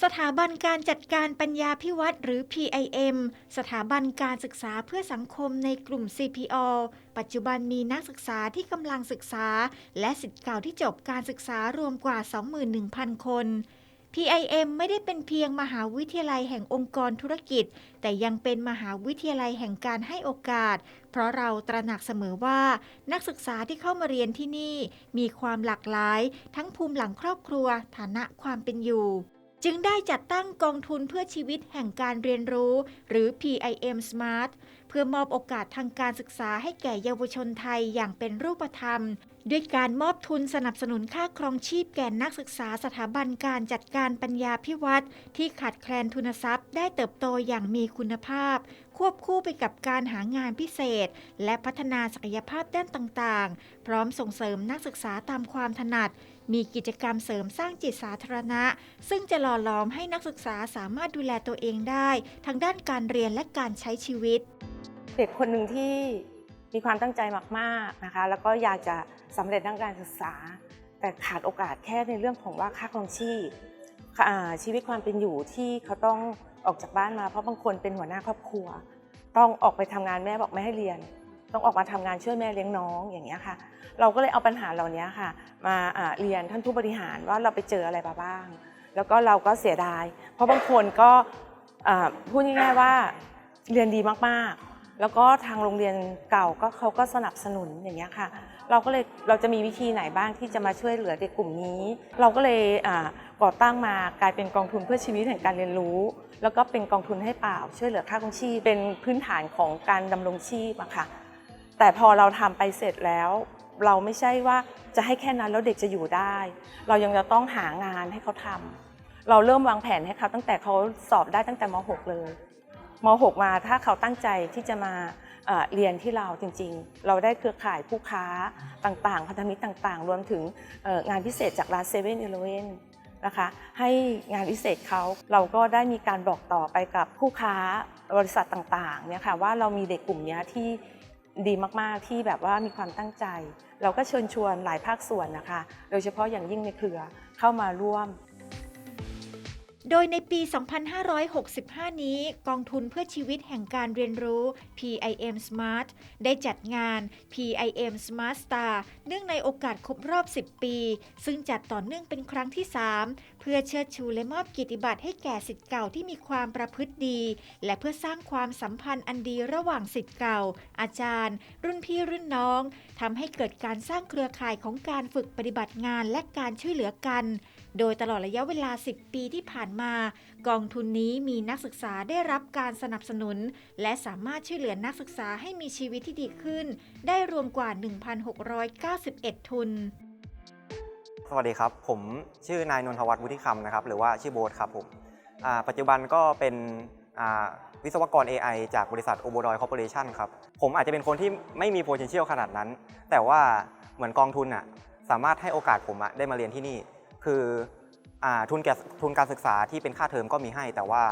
สถาบันการจัดการปัญญาพิวัตรหรือ PIM สถาบันการศึกษาเพื่อสังคมในกลุ่ม CPO ปัจจุบันมีนักศึกษาที่กำลังศึกษา และสิทธิ์เก่าที่จบการศึกษารวมกว่า 21,000 คน PIM ไม่ได้เป็นเพียงมหาวิทยาลัยแห่งองค์กรธุรกิจ แต่ยังเป็นมหาวิทยาลัยแห่งการให้โอกาส เพราะเราตระหนักเสมอว่า นักศึกษาที่เข้ามาเรียนที่นี่ มีความหลากหลาย ทั้งภูมิหลังครอบครัว ฐานะความเป็นอยู่ จึงได้จัดตั้งกองทุนเพื่อชีวิตแห่งการเรียนรู้ หรือ PIM Smart เพื่อมอบโอกาสทางการศึกษาให้แก่เยาวชนไทยอย่างเป็นรูปธรรม ด้วยการมอบทุนสนับสนุนค่าครองชีพแก่นักศึกษาสถาบันการจัดการปัญญาพิวัตรที่ขาดแคลนทุนทรัพย์ ได้เติบโตอย่างมีคุณภาพ ควบคู่ไปกับการหางานพิเศษ และพัฒนาศักยภาพด้านต่างๆ พร้อมส่งเสริมนักศึกษาตามความถนัด มีกิจกรรมเสริมสร้างจิตสาธารณะ ซึ่งจะหล่อหลอมให้นักศึกษาสามารถดูแลตัวเองได้ทั้งด้านการเรียนและการใช้ชีวิต เด็กคนหนึ่งที่มีความตั้งใจมากๆนะคะ แล้วก็อยากจะสำเร็จด้านการศึกษา แต่ขาดโอกาสแค่ในเรื่องของว่าค่าครองชีพอาชีวิตความเป็นอยู่ที่เขาต้องออกจากบ้านมาเพราะบางคนเป็นหัวหน้าครอบครัว ต้องออกไปทำงานแม่บอกไม่ให้เรียน ต้องออกมาทำงานช่วยแม่เลี้ยงน้องอย่างเงี้ยค่ะ เราก็เลยเอาปัญหาเหล่านี้ค่ะ มาเรียนท่านผู้บริหารว่าเราไปเจออะไรมาบ้าง แล้วก็เราก็เสียดาย เพราะบางคนก็พูดง่ายๆว่าเรียนดีมากๆ แล้วก็ทางโรงเรียนเก่าก็เขาก็สนับสนุนอย่างเงี้ยค่ะ เราก็เลยเราจะมีวิธีไหนบ้างที่จะมาช่วยเหลือเด็กกลุ่มนี้ เราก็เลยก่อตั้งมากลายเป็นกองทุนเพื่อชีวิตแห่งการเรียนรู้ แล้วก็เป็นกองทุนให้เปล่าช่วยเหลือค่าครองชีพเป็นพื้นฐานของการดำรงชีพอะค่ะ แต่พอเราทำไปเสร็จแล้ว เราไม่ใช่ว่าจะให้แค่นั้นแล้วเด็กจะอยู่ได้ เรายังจะต้องหางานให้เขาทำเราเริ่มวางแผนให้เขาตั้งแต่เขาสอบได้ตั้งแต่ม .6 เลยม .6 มาถ้าเขาตั้งใจที่จะมาเรียนที่เราจริงๆ เราได้เครือข่ายผู้ค้าต่างๆ พันธมิตรต่างๆ รวมถึงงานพิเศษจากร้านเซเว่นอีเลเว่นนะคะให้งานพิเศษเขาเราก็ได้มีการบอกต่อไปกับผู้ค้าบริษัทต่างๆเนี่ยค่ะว่าเรามีเด็กกลุ่มนี้ที่ ดีมากๆที่แบบว่ามีความตั้งใจ เราก็เชิญชวนหลายภาคส่วนนะคะ โดยเฉพาะอย่างยิ่งในเครือเข้ามาร่วม โดยในปี 2565 นี้กองทุนเพื่อชีวิตแห่งการเรียนรู้ PIM Smart ได้จัดงาน PIM Smart Star เนื่องในโอกาสครบรอบ 10 ปี ซึ่งจัดต่อเนื่องเป็นครั้งที่ 3 เพื่อเชิดชูและมอบกียรติบัตรให้แก่สิทธิ์เก่าที่มีความประพฤติดี และเพื่อสร้างความสัมพันธ์อันดีระหว่างสิทธิ์เก่า อาจารย์ รุ่นพี่รุ่นน้องทำให้เกิดการสร้างเครือข่ายของการฝึกปฏิบัติงานและการช่วยเหลือกัน โดยตลอดระยะเวลา 10 ปีที่ผ่านมา กองทุนนี้มีนักศึกษาได้รับการสนับสนุน และสามารถช่วยเหลือนักศึกษาให้มีชีวิตที่ดีขึ้น ได้รวมกว่า 1,691 ทุน สวัสดีครับ ผมชื่อนายนนทวัฒน์วุฒิคำนะครับหรือว่าชื่อโบ๊ทครับผมปัจจุบันก็เป็นวิศวกร AI จากบริษัท o b o d o y Corporation ครับ ผมอาจจะเป็นคนที่ไม่มี potential ขนาดนั้น แต่ว่าเหมือนกองทุนอะสามารถให้โอกาสผมอะได้มาเรียนที่นี่ คืออทุนแกทุนการศึกษาที่เป็นค่าเทอมก็มีให้ แต่ว่า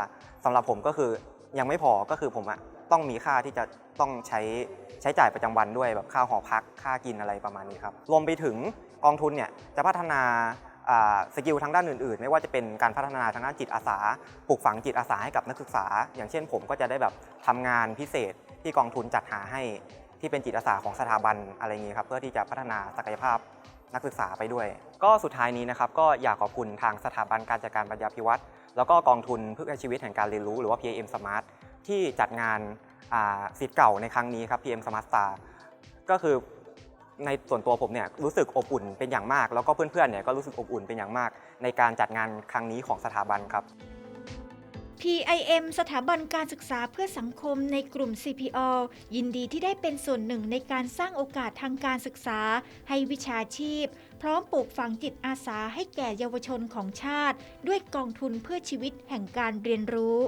สำหรับผมก็คือยังไม่พอก็คือผมอะ ต้องมีค่าที่จะต้องใช้ใช้จ่ายประจำวันด้วยแบบค่าหอพักค่ากินอะไรประมาณนี้ครับรวมไปถึงกองทุนเนี่ยจะพัฒนาสกิลทางด้านอื่นๆ ไม่ว่าจะเป็นการพัฒนาทางด้านจิตอาสาปลูกฝังจิตอาสาให้กับนักศึกษา อย่างเช่น ผมก็จะได้แบบทำงานพิเศษที่กองทุนจัดหาให้ที่เป็นจิตอาสาของสถาบันอะไรอย่างนี้ครับเพื่อที่จะพัฒนาศักยภาพนักศึกษาไปด้วย ก็สุดท้ายนี้นะครับก็อยากขอบคุณทางสถาบันการจัดการปัญญาพิวัตรแล้วก็กองทุนเพื่อชีวิตแห่งการเรียนรู้หรือว่า PIM Smart ที่จัดงานสิทธิ์เก่าในครั้งนี้ครับ PM Smart Star ก็คือในส่วนตัวผมเนี่ยรู้สึกอบอุ่นเป็นอย่างมาก แล้วก็เพื่อนๆเนี่ยก็รู้สึกอบอุ่นเป็นอย่างมาก ในการจัดงานครั้งนี้ของสถาบันครับ PIM สถาบันการศึกษาเพื่อสังคมในกลุ่ม CPO ยินดีที่ได้เป็นส่วนหนึ่งในการสร้างโอกาสทางการศึกษา ให้วิชาชีพ พร้อมปลูกฝังจิตอาสาให้แก่เยาวชนของชาติ ด้วยกองทุนเพื่อชีวิตแห่งการเรียนรู้